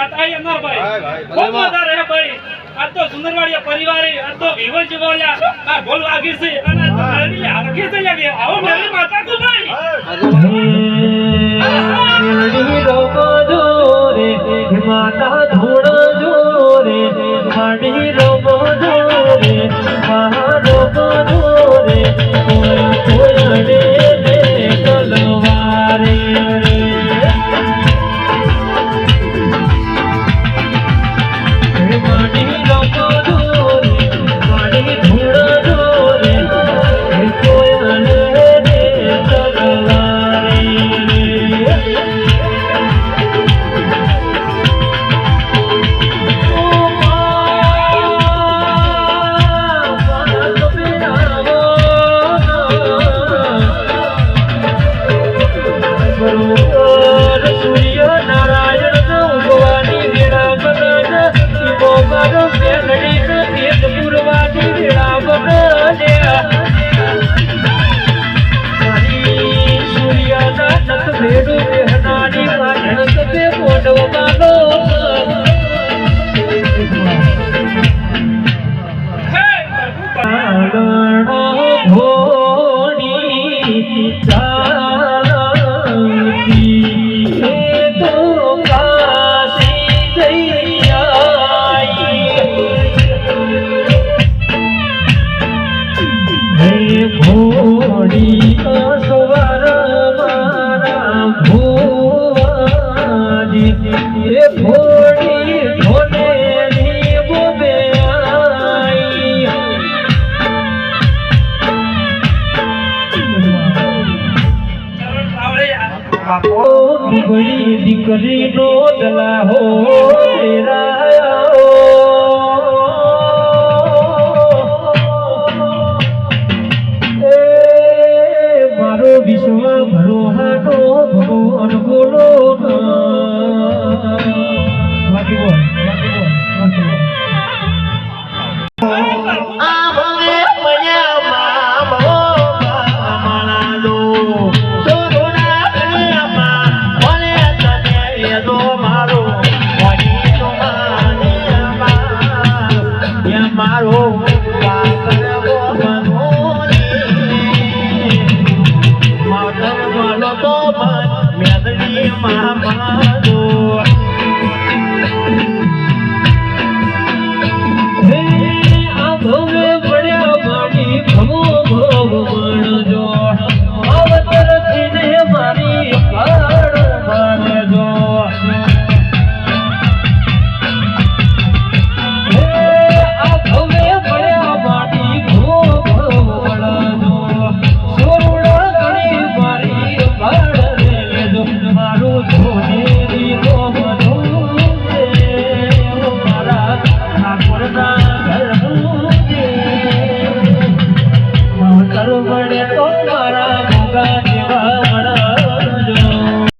વાત આવી અમરભાઈ ખૂબ વધારે ભાઈ આ તો સુંદરવાડીયા પરિવારે આ તો વિવન જીવોલિયા આ ભૂલ વાગી છે. બડી દીકરીનો દલા હો તેરા મારો માવતર બોલો તો મેદની મહામા love.